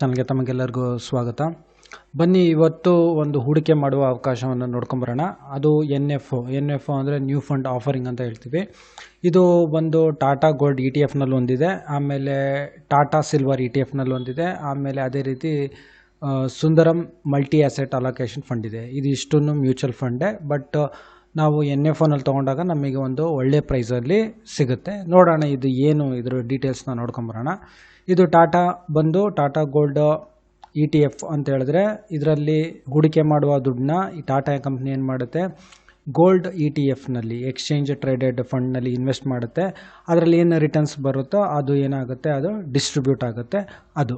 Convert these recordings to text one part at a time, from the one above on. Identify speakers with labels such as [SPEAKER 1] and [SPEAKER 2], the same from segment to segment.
[SPEAKER 1] ಚಾನಲ್ಗೆ ತಮಗೆಲ್ಲರಿಗೂ ಸ್ವಾಗತ. ಬನ್ನಿ, ಇವತ್ತು ಒಂದು ಹೂಡಿಕೆ ಮಾಡುವ ಅವಕಾಶವನ್ನು ನೋಡ್ಕೊಂಬರೋಣ. ಅದು N F O N F O ಅಂದರೆ ನ್ಯೂ ಫಂಡ್ ಆಫರಿಂಗ್ ಅಂತ ಹೇಳ್ತೀವಿ. ಇದು ಒಂದು ಟಾಟಾ ಗೋಲ್ಡ್ ಇ ಟಿ ಎಫ್ನಲ್ಲಿ ಒಂದಿದೆ. ಆಮೇಲೆ ಟಾಟಾ ಸಿಲ್ವರ್ ಇ ಟಿ ಎಫ್ನಲ್ಲಿ ಒಂದಿದೆ. ಆಮೇಲೆ ಅದೇ ರೀತಿ Sundaram multi asset allocation fund ಇದೆ. ಇದು ಇಷ್ಟನ್ನು ಮ್ಯೂಚುವಲ್ ಫಂಡೇ. ಬಟ್ ನಾವು ಎನ್ ಎಫ್ ಓನಲ್ಲಿ ತೊಗೊಂಡಾಗ ನಮಗೆ ಒಂದು ಒಳ್ಳೆ ಪ್ರೈಸಲ್ಲಿ ಸಿಗುತ್ತೆ. ನೋಡೋಣ ಇದು ಏನು ಇದ್ರ ಡೀಟೇಲ್ಸ್ನ ನೋಡ್ಕೊಂಬರೋಣ. ಇದು ಟಾಟಾ ಬಂದು Tata gold E T F ಅಂತ ಹೇಳಿದ್ರೆ ಇದರಲ್ಲಿ ಹೂಡಿಕೆ ಮಾಡುವ ದುಡ್ಡನ್ನ ಈ ಟಾಟಾ ಕಂಪ್ನಿ ಏನು ಮಾಡುತ್ತೆ? ಗೋಲ್ಡ್ ಇ ಟಿ ಎಫ್ನಲ್ಲಿ ಎಕ್ಸ್ಚೇಂಜ್ ಟ್ರೇಡೆಡ್ ಫಂಡ್ನಲ್ಲಿ ಇನ್ವೆಸ್ಟ್ ಮಾಡುತ್ತೆ. ಅದರಲ್ಲಿ ಏನು ರಿಟರ್ನ್ಸ್ ಬರುತ್ತೋ ಅದು ಏನಾಗುತ್ತೆ? ಅದು ಡಿಸ್ಟ್ರಿಬ್ಯೂಟ್ ಆಗುತ್ತೆ. ಅದು.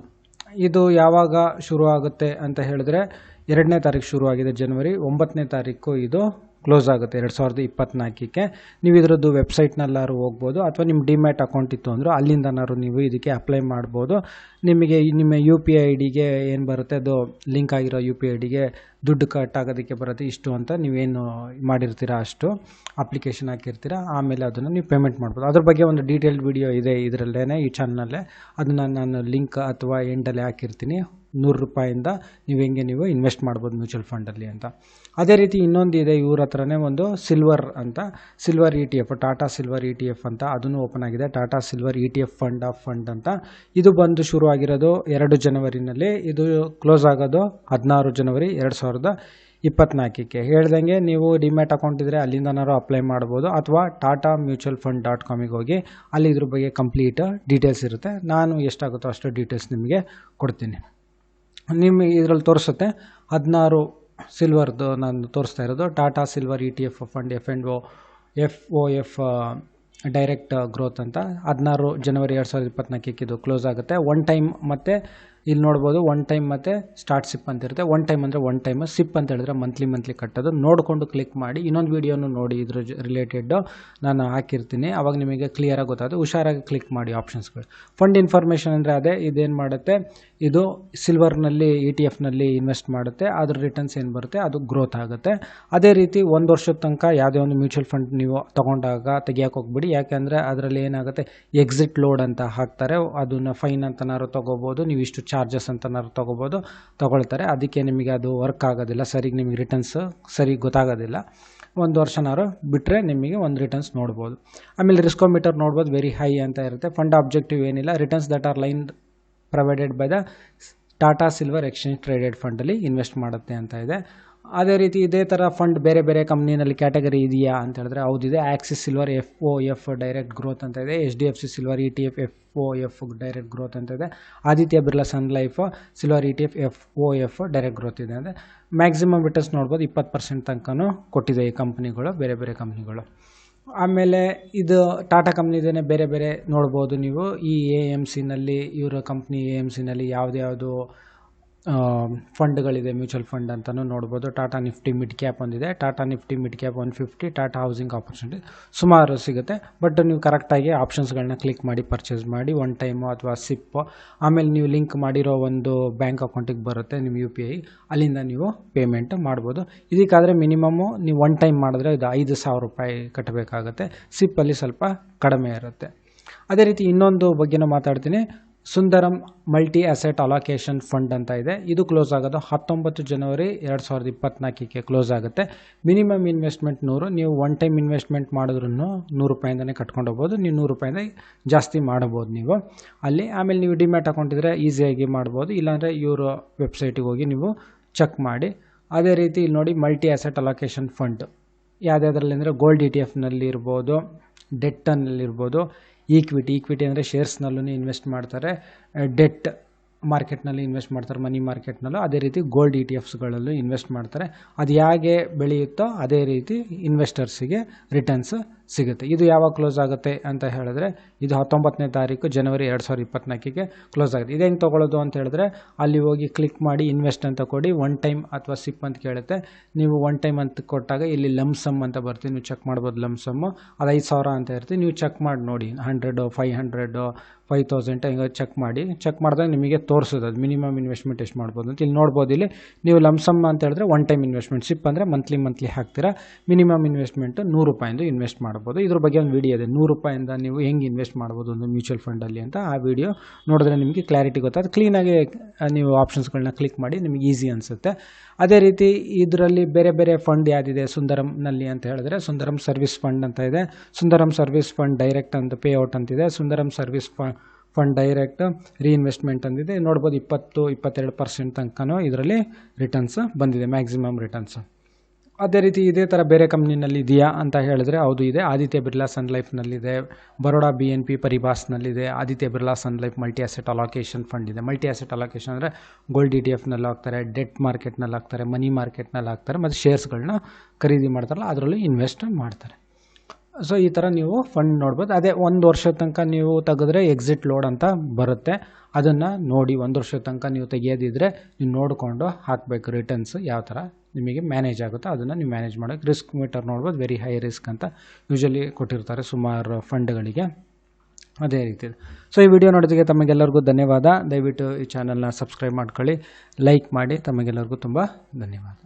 [SPEAKER 1] ಇದು ಯಾವಾಗ ಶುರು ಆಗುತ್ತೆ ಅಂತ ಹೇಳಿದ್ರೆ ಎರಡನೇ ತಾರೀಕು ಶುರುವಾಗಿದೆ ಜನವರಿ ಒಂಬತ್ತನೇ ತಾರೀಕು ಇದು ಕ್ಲೋಸ್ ಆಗುತ್ತೆ ಎರಡು ಸಾವಿರದ ಇಪ್ಪತ್ತ್ನಾಲ್ಕಕ್ಕೆ ನೀವು ಇದರದ್ದು ವೆಬ್ಸೈಟ್ನಲ್ಲಾದ್ರೂ ಹೋಗ್ಬೋದು, ಅಥವಾ ನಿಮ್ಮ ಡಿಮ್ಯಾಟ್ ಅಕೌಂಟ್ ಇತ್ತು ಅಂದರೂ ಅಲ್ಲಿಂದನಾದ್ರು ನೀವು ಇದಕ್ಕೆ ಅಪ್ಲೈ ಮಾಡ್ಬೋದು. ನಿಮಗೆ ನಿಮ್ಮ ಯು ಪಿ ಐ ಡಿಗೆ ಏನು ಬರುತ್ತೆ, ಅದು ಲಿಂಕ್ ಆಗಿರೋ ಯು ಪಿ ಐ ಡಿಗೆ ದುಡ್ಡು ಕಟ್ ಆಗೋದಕ್ಕೆ ಬರುತ್ತೆ ಇಷ್ಟು ಅಂತ ನೀವೇನು ಮಾಡಿರ್ತೀರ ಅಷ್ಟು ಅಪ್ಲಿಕೇಶನ್ ಹಾಕಿರ್ತೀರ, ಆಮೇಲೆ ಅದನ್ನು ನೀವು ಪೇಮೆಂಟ್ ಮಾಡ್ಬೋದು. ಅದ್ರ ಬಗ್ಗೆ ಒಂದು ಡೀಟೇಲ್ಡ್ ವಿಡಿಯೋ ಇದೆ ಇದರಲ್ಲೇ ಈ ಚಾನಲಲ್ಲೇ ಅದನ್ನು ನಾನು ಲಿಂಕ್ ಅಥವಾ ಎಂಡಲ್ಲಿ ಹಾಕಿರ್ತೀನಿ. ನೂರು ರೂಪಾಯಿಂದ ನೀವು ಹೆಂಗೆ ನೀವು ಇನ್ವೆಸ್ಟ್ ಮಾಡ್ಬೋದು ಮ್ಯೂಚುವಲ್ ಫಂಡಲ್ಲಿ ಅಂತ. ಅದೇ ರೀತಿ ಇನ್ನೊಂದು ಇದೆ ಇವ್ರ ಹತ್ರನೇ ಒಂದು ಸಿಲ್ವರ್ ಅಂತ. Silver E T F Tata silver E T F ಅಂತ ಅದನ್ನು ಓಪನ್ ಆಗಿದೆ. Tata silver E T F fund of fund ಅಂತ. ಇದು ಬಂದು ಶುರು ಆಗಿರೋದು ಎರಡು ಜನವರಿನಲ್ಲಿ. ಇದು ಕ್ಲೋಸ್ ಆಗೋದು ಹದಿನಾರು ಜನವರಿ ಎರಡು ಸಾವಿರದ ಇಪ್ಪತ್ನಾಲ್ಕಕ್ಕೆ. ಹೇಳ್ದಂಗೆ ನೀವು ಡಿಮ್ಯಾಟ್ ಅಕೌಂಟ್ ಇದ್ದರೆ ಅಲ್ಲಿಂದನಾರು ಅಪ್ಲೈ ಮಾಡ್ಬೋದು ಅಥವಾ ಟಾಟಾ ಮ್ಯೂಚುವಲ್ ಫಂಡ್ ಡಾಟ್ ಕಾಮಿಗೆ ಹೋಗಿ ಅಲ್ಲಿ ಇದ್ರ ಬಗ್ಗೆ ಕಂಪ್ಲೀಟ್ ಡೀಟೇಲ್ಸ್ ಇರುತ್ತೆ. ನಾನು ಎಷ್ಟಾಗುತ್ತೋ ಅಷ್ಟು ಡೀಟೇಲ್ಸ್ ನಿಮಗೆ ಕೊಡ್ತೀನಿ. ನಿಮಗೆ ಇದರಲ್ಲಿ ತೋರಿಸುತ್ತೆ ಹದಿನಾರು ಸಿಲ್ವರ್ದು ನಾನು ತೋರಿಸ್ತಾ ಇರೋದು. Tata silver E T F fund F and O F O F direct growth ಅಂತ. ಹದಿನಾರು ಜನವರಿ ಎರಡು ಸಾವಿರದ ಇಪ್ಪತ್ನಾಲ್ಕಕ್ಕೆ ಇದು ಕ್ಲೋಸ್ ಆಗುತ್ತೆ. ಒನ್ ಟೈಮ್ ಮತ್ತು ಇಲ್ಲಿ ನೋಡ್ಬೋದು ಒನ್ ಟೈಮ್ ಮತ್ತು ಸ್ಟಾರ್ಟ್ ಸಿಪ್ ಅಂತ ಇರುತ್ತೆ. ಒನ್ ಟೈಮ್ ಅಂದರೆ ಒನ್ ಟೈಮ್ ಸಿಪ್ ಅಂತ ಹೇಳಿದ್ರೆ ಮಂತ್ಲಿ ಮಂತ್ಲಿ ಕಟ್ಟೋದು. ನೋಡಿಕೊಂಡು ಕ್ಲಿಕ್ ಮಾಡಿ. ಇನ್ನೊಂದು ವೀಡಿಯೋನು ನೋಡಿ ಇದ್ರ ರಿಲೇಟೆಡ್ಡು ನಾನು ಹಾಕಿರ್ತೀನಿ. ಅವಾಗ ನಿಮಗೆ ಕ್ಲಿಯರಾಗಿ ಗೊತ್ತಾಗುತ್ತೆ. ಹುಷಾರಾಗಿ ಕ್ಲಿಕ್ ಮಾಡಿ ಆಪ್ಷನ್ಸ್ಗಳು ಫಂಡ್ ಇನ್ಫಾರ್ಮೇಷನ್ ಅಂದರೆ ಅದೇ, ಇದೇನು ಮಾಡುತ್ತೆ? ಇದು ಸಿಲ್ವರ್ನಲ್ಲಿ ಇ ಟಿ ಎಫ್ನಲ್ಲಿ ಇನ್ವೆಸ್ಟ್ ಮಾಡುತ್ತೆ. ಅದ್ರ ರಿಟರ್ನ್ಸ್ ಏನು ಬರುತ್ತೆ? ಅದು ಗ್ರೋತ್ ಆಗುತ್ತೆ. ಅದೇ ರೀತಿ ಒಂದು ವರ್ಷದ ತನಕ ಯಾವುದೇ ಒಂದು ಮ್ಯೂಚುವಲ್ ಫಂಡ್ ನೀವು ತೊಗೊಂಡಾಗ ತೆಗಿಯೋಕೆ ಹೋಗ್ಬಿಡಿ. ಯಾಕೆಂದರೆ ಅದರಲ್ಲಿ ಏನಾಗುತ್ತೆ? ಎಕ್ಸಿಟ್ ಲೋಡ್ ಅಂತ ಹಾಕ್ತಾರೆ. ಅದನ್ನು ಫೈನ್ ಅಂತನಾರು ತೊಗೋಬೋದು. ನೀವು ಇಷ್ಟು ಚಾರ್ಜಸ್ ಅಂತನಾದ್ರು ತೊಗೋಬೋದು, ತೊಗೊಳ್ತಾರೆ. ಅದಕ್ಕೆ ನಿಮಗೆ ಅದು ವರ್ಕ್ ಆಗೋದಿಲ್ಲ. ಸರಿಗೆ ನಿಮಗೆ ರಿಟರ್ನ್ಸ್ ಸರಿ ಗೊತ್ತಾಗೋದಿಲ್ಲ. ಒಂದು ವರ್ಷನಾರು ಬಿಟ್ಟರೆ ನಿಮಗೆ ಒಂದು ರಿಟರ್ನ್ಸ್ ನೋಡ್ಬೋದು. ಆಮೇಲೆ ರಿಸ್ಕೋಮೀಟರ್ ನೋಡ್ಬೋದು ವೆರಿ ಹೈ ಅಂತ ಇರುತ್ತೆ. ಫಂಡ್ ಆಬ್ಜೆಕ್ಟಿವ್ ಏನಿಲ್ಲ. Returns that are line provided by the Tata silver exchange traded ಫಂಡಲ್ಲಿ invest ಮಾಡುತ್ತೆ ಅಂತ ಇದೆ. ಅದೇ ರೀತಿ ಇದೇ ಥರ ಫಂಡ್ ಬೇರೆ ಬೇರೆ ಕಂಪ್ನಿನಲ್ಲಿ ಕ್ಯಾಟಗರಿ ಇದೆಯಾ ಅಂತ ಹೇಳಿದ್ರೆ ಹೌದಿದೆ Axis silver F O F direct growth ಅಂತ ಇದೆ. H D F C silver E T F F O F direct growth ಅಂತ ಇದೆ. Aditya Birla Sun Life silver E T F F O F direct growth ಇದೆ ಅಂದರೆ maximum returns ನೋಡ್ಬೋದು ಇಪ್ಪತ್ತು percent ತನಕನೂ ಕೊಟ್ಟಿದೆ ಈ ಕಂಪ್ನಿಗಳು ಬೇರೆ ಬೇರೆ ಕಂಪ್ನಿಗಳು ಆಮೇಲೆ ಇದು ಟಾಟಾ ಕಂಪ್ನಿದೇ ಬೇರೆ ಬೇರೆ ನೋಡ್ಬೋದು ನೀವು. ಈ ಎ ಎಂ ಸಿನಲ್ಲಿ ಇವರ ಕಂಪ್ನಿ ಎ ಎಂ ಸಿನಲ್ಲಿ ಯಾವ್ದ್ಯಾವುದು ಫಂಡ್ಗಳಿದೆ ಮ್ಯೂಚುವಲ್ ಫಂಡ್ ಅಂತಲೂ ನೋಡ್ಬೋದು. ಟಾಟಾ ನಿಫ್ಟಿ ಮಿಡ್ ಕ್ಯಾಪ್ ಒಂದಿದೆ. Tata Nifty mid cap one fifty, Tata housing opportunity ಸುಮಾರು ಸಿಗುತ್ತೆ. ಬಟ್ ನೀವು ಕರೆಕ್ಟಾಗಿ ಆಪ್ಷನ್ಸ್ಗಳನ್ನ ಕ್ಲಿಕ್ ಮಾಡಿ, ಪರ್ಚೇಸ್ ಮಾಡಿ, ಒನ್ ಟೈಮು ಅಥವಾ ಸಿಪ್ಪು, ಆಮೇಲೆ ನೀವು ಲಿಂಕ್ ಮಾಡಿರೋ ಒಂದು ಬ್ಯಾಂಕ್ ಅಕೌಂಟಿಗೆ ಬರುತ್ತೆ ನಿಮ್ಮ ಯು ಪಿ ಐ. ಅಲ್ಲಿಂದ ನೀವು ಪೇಮೆಂಟ್ ಮಾಡ್ಬೋದು. ಇದಕ್ಕಾದರೆ ಮಿನಿಮಮ್ಮು ನೀವು ಒನ್ ಟೈಮ್ ಮಾಡಿದ್ರೆ ಇದು ಐದು ಸಾವಿರ ರೂಪಾಯಿ ಕಟ್ಟಬೇಕಾಗುತ್ತೆ. ಸಿಪ್ಪಲ್ಲಿ ಸ್ವಲ್ಪ ಕಡಿಮೆ ಇರುತ್ತೆ. ಅದೇ ರೀತಿ ಇನ್ನೊಂದು ಬಗ್ಗೆನೂ ಮಾತಾಡ್ತೀನಿ. Sundaram multi asset allocation fund ಅಂತ ಇದೆ. ಇದು ಕ್ಲೋಸ್ ಆಗೋದು ಹತ್ತೊಂಬತ್ತು ಜನವರಿ ಎರಡು ಸಾವಿರದ ಇಪ್ಪತ್ನಾಲ್ಕಕ್ಕೆ ಕ್ಲೋಸ್ ಆಗುತ್ತೆ. ಮಿನಿಮಮ್ ಇನ್ವೆಸ್ಟ್ಮೆಂಟ್ ನೂರು, ನೀವು ಒನ್ ಟೈಮ್ ಇನ್ವೆಸ್ಟ್ಮೆಂಟ್ ಮಾಡಿದ್ರೂ ನೂರು ರೂಪಾಯಿಂದನೇ ಕಟ್ಕೊಂಡು ಹೋಗ್ಬೋದು. ನೀವು ನೂರು ರೂಪಾಯಿಂದ ಜಾಸ್ತಿ ಮಾಡ್ಬೋದು ನೀವು. ಅಲ್ಲಿ ಆಮೇಲೆ ನೀವು ಡಿಮ್ಯಾಟ್ ಅಕೌಂಟ್ ಇದ್ದರೆ ಈಸಿಯಾಗಿ ಮಾಡ್ಬೋದು. ಇಲ್ಲಾಂದರೆ ಇವರು ವೆಬ್ಸೈಟಿಗೆ ಹೋಗಿ ನೀವು ಚೆಕ್ ಮಾಡಿ. ಅದೇ ರೀತಿ ಇಲ್ಲಿ ನೋಡಿ ಮಲ್ಟಿ ಅಸೆಟ್ ಅಲೋಕೇಶನ್ ಫಂಡ್. ಯಾವುದ್ಯಾವ್ದ್ರಲ್ಲಿ ಅಂದರೆ ಗೋಲ್ಡ್ ಇ ಟಿ ಎಫ್ನಲ್ಲಿ ಇರ್ಬೋದು ಡೆಟ್ಟನ್ನಲ್ಲಿರ್ಬೋದು ಈಕ್ವಿಟಿ ಈಕ್ವಿಟಿ ಅಂದರೆ ಶೇರ್ಸ್ನಲ್ಲೂ ಇನ್ವೆಸ್ಟ್ ಮಾಡ್ತಾರೆ. ಡೆಟ್ ಮಾರ್ಕೆಟ್ನಲ್ಲಿ ಇನ್ವೆಸ್ಟ್ ಮಾಡ್ತಾರೆ, ಮನಿ ಮಾರ್ಕೆಟ್ನಲ್ಲೂ. ಅದೇ ರೀತಿ ಗೋಲ್ಡ್ ಇ ಟಿ ಎಫ್ಸ್ಗಳಲ್ಲೂ ಇನ್ವೆಸ್ಟ್ ಮಾಡ್ತಾರೆ. ಅದು ಹೇಗೆ ಬೆಳೆಯುತ್ತೋ ಅದೇ ರೀತಿ ಇನ್ವೆಸ್ಟರ್ಸಿಗೆ ರಿಟರ್ನ್ಸ್ ಸಿಗುತ್ತೆ. ಇದು ಯಾವಾಗ ಕ್ಲೋಸ್ ಆಗುತ್ತೆ ಅಂತ ಹೇಳಿದ್ರೆ, ಇದು ಹತ್ತೊಂಬತ್ತನೇ ತಾರೀಕು ಜನವರಿ ಎರಡು ಸಾವಿರದ ಇಪ್ಪತ್ನಾಲ್ಕಿಗೆ ಕ್ಲೋಸ್ ಆಗುತ್ತೆ. ಇದು ಹೆಂಗೆ ತೊಗೊಳ್ಳೋದು ಅಂತ ಹೇಳಿದ್ರೆ, ಅಲ್ಲಿ ಹೋಗಿ ಕ್ಲಿಕ್ ಮಾಡಿ ಇನ್ವೆಸ್ಟ್ ಅಂತ ಕೊಡಿ. ಒನ್ ಟೈಮ್ ಅಥವಾ ಸಿಪ್ ಅಂತ ಕೇಳುತ್ತೆ. ನೀವು ಒನ್ ಟೈಮ್ ಅಂತ ಕೊಟ್ಟಾಗ ಇಲ್ಲಿ ಲಮ್ಸಮ್ ಅಂತ ಬರ್ತೀವಿ ನೀವು ಚೆಕ್ ಮಾಡ್ಬೋದು ಲಮ್ಸಮ್ಮು ಅದು ಐದು ಸಾವಿರ ಅಂತ ಇರ್ತೀವಿ ನೀವು ಚೆಕ್ ಮಾಡಿ ನೋಡಿ. Hundred five hundred five thousand ಹಿಂಗೆ ಚೆಕ್ ಮಾಡಿ. ಚೆಕ್ ಮಾಡಿದಾಗ ನಿಮಗೆ ತೋರಿಸೋದು ಅದು ಮಿನಿಮಮ್ ಇನ್ವೆಸ್ಟ್ಮೆಂಟ್ ಎಷ್ಟು ಮಾಡ್ಬೋದು ಅಂತ. ಇಲ್ಲಿ ನೋಡ್ಬೋದು ಇಲ್ಲಿ. ನೀವು ಲಮ್ಸಮ್ ಅಂತ ಹೇಳಿದ್ರೆ ಒನ್ ಟೈಮ್ ಇನ್ವೆಸ್ಟ್ಮೆಂಟ್ ಸಿಪ್ ಅಂದರೆ ಮಂತ್ಲಿ ಮಂತ್ಲಿ ಹಾಕ್ತೀರಾ. ಮಿನಿಮಮ್ ಇನ್ವೆಸ್ಟ್ಮೆಂಟ್ ನೂರು ರೂಪಾಯಿಂದು ಇನ್ವೆಸ್ಟ್ ಮಾಡ್ಬೋದು. ಇದ್ರ ಬಗ್ಗೆ ಒಂದು ವಿಡಿಯೋ ಇದೆ. ನೂರು ರೂಪಾಯಿಂದ ನೀವು ಹೆಂಗೆ ಇನ್ವೆಸ್ಟ್ ಮಾಡ್ಬೋದು ಒಂದು ಮ್ಯೂಚುವಲ್ ಫಂಡಲ್ಲಿ ಅಂತ ಆ ವಿಡಿಯೋ ನೋಡಿದ್ರೆ ನಿಮಗೆ ಕ್ಲಾರಿಟಿ ಗೊತ್ತಾಗುತ್ತೆ ಕ್ಲೀನಾಗಿ ನೀವು ಆಪ್ಷನ್ಸ್ಗಳನ್ನ ಕ್ಲಿಕ್ ಮಾಡಿ ನಿಮಗೆ ಈಸಿ ಅನಿಸುತ್ತೆ. ಅದೇ ರೀತಿ ಇದರಲ್ಲಿ ಬೇರೆ ಬೇರೆ ಫಂಡ್ ಯಾವುದಿದೆ? ಸುಂದರಂನಲ್ಲಿ ಅಂತ ಹೇಳಿದ್ರೆ ಸುಂದರಂ ಸರ್ವಿಸ್ ಫಂಡ್ ಅಂತ ಇದೆ. ಸುಂದರಂ ಸರ್ವಿಸ್ ಫಂಡ್ ಡೈರೆಕ್ಟ್ ಅಂತ ಪೇ ಔಟ್ ಅಂತಿದೆ Sundaram service fund fund direct reinvestment ಅಂದಿದೆ ನೋಡ್ಬೋದು ಇಪ್ಪತ್ತು, ಇಪ್ಪತ್ತೆರಡು ಪರ್ಸೆಂಟ್ ತನಕನೂ ಇದರಲ್ಲಿ ರಿಟರ್ನ್ಸ್ ಬಂದಿದೆ ಮ್ಯಾಕ್ಸಿಮಮ್ ರಿಟರ್ನ್ಸ್ ಅದೇ ರೀತಿ ಇದೇ ಥರ ಬೇರೆ ಕಂಪ್ನಿನಲ್ಲಿ ಇದೆಯಾ ಅಂತ ಹೇಳಿದ್ರೆ ಹೌದು, ಇದೆ. ಆದಿತ್ಯ ಬಿರ್ಲಾ ಸನ್ ಲೈಫ್ನಲ್ಲಿದೆ Baroda B N P ಪರಿಭಾಸ್ನಲ್ಲಿದೆ Aditya Birla Sun Life multi asset allocation fund ಇದೆ. ಮಲ್ಟಿ ಅಸೆಟ್ ಅಲೋಕೇಶನ್ ಅಂದರೆ ಗೋಲ್ಡ್ ಡಿ ಟಿ ಎಫ್ನಲ್ಲಿ ಹಾಕ್ತಾರೆ ಡೆಟ್ ಮಾರ್ಕೆಟ್ನಲ್ಲಿ ಹಾಕ್ತಾರೆ ಮನಿ ಮಾರ್ಕೆಟ್ನಲ್ಲಿ ಹಾಕ್ತಾರೆ, ಮತ್ತು ಶೇರ್ಸ್ಗಳನ್ನ ಖರೀದಿ ಮಾಡ್ತಾರಲ್ಲ, ಅದರಲ್ಲೂ ಇನ್ವೆಸ್ಟ್ ಮಾಡ್ತಾರೆ. ಸೊ ಈ ಥರ ನೀವು ಫಂಡ್ ನೋಡ್ಬೋದು. ಅದೇ ಒಂದು ವರ್ಷದ ತನಕ ನೀವು ತೆಗೆದ್ರೆ ಎಕ್ಸಿಟ್ ಲೋಡ್ ಅಂತ ಬರುತ್ತೆ. ಅದನ್ನು ನೋಡಿ ಒಂದು ವರ್ಷದ ತನಕ ನೀವು ತೆಗಿಯೋದಿದ್ರೆ ನೀವು ನೋಡಿಕೊಂಡು ಹಾಕಬೇಕು ರಿಟರ್ನ್ಸ್ ಯಾವ ಥರ ನಿಮಗೆ ಮ್ಯಾನೇಜ್ ಆಗುತ್ತೋ ಅದನ್ನು ನೀವು ಮ್ಯಾನೇಜ್ ಮಾಡೋಕ್ಕೆ ರಿಸ್ಕ್ ಮೀಟರ್ ನೋಡ್ಬೋದು ವೆರಿ ಹೈ ರಿಸ್ಕ್ ಅಂತ ಯೂಶಲಿ ಕೊಟ್ಟಿರ್ತಾರೆ ಸುಮಾರು ಫಂಡ್ಗಳಿಗೆ ಅದೇ ರೀತಿ. ಸೊ ಈ ವಿಡಿಯೋ ನೋಡೋದಕ್ಕೆ ತಮಗೆಲ್ಲರಿಗೂ ಧನ್ಯವಾದ. ದಯವಿಟ್ಟು ಈ ಚಾನಲ್ನ ಸಬ್ಸ್ಕ್ರೈಬ್ ಮಾಡ್ಕೊಳ್ಳಿ ಲೈಕ್ ಮಾಡಿ, ತಮಗೆಲ್ಲರಿಗೂ ತುಂಬ ಧನ್ಯವಾದ.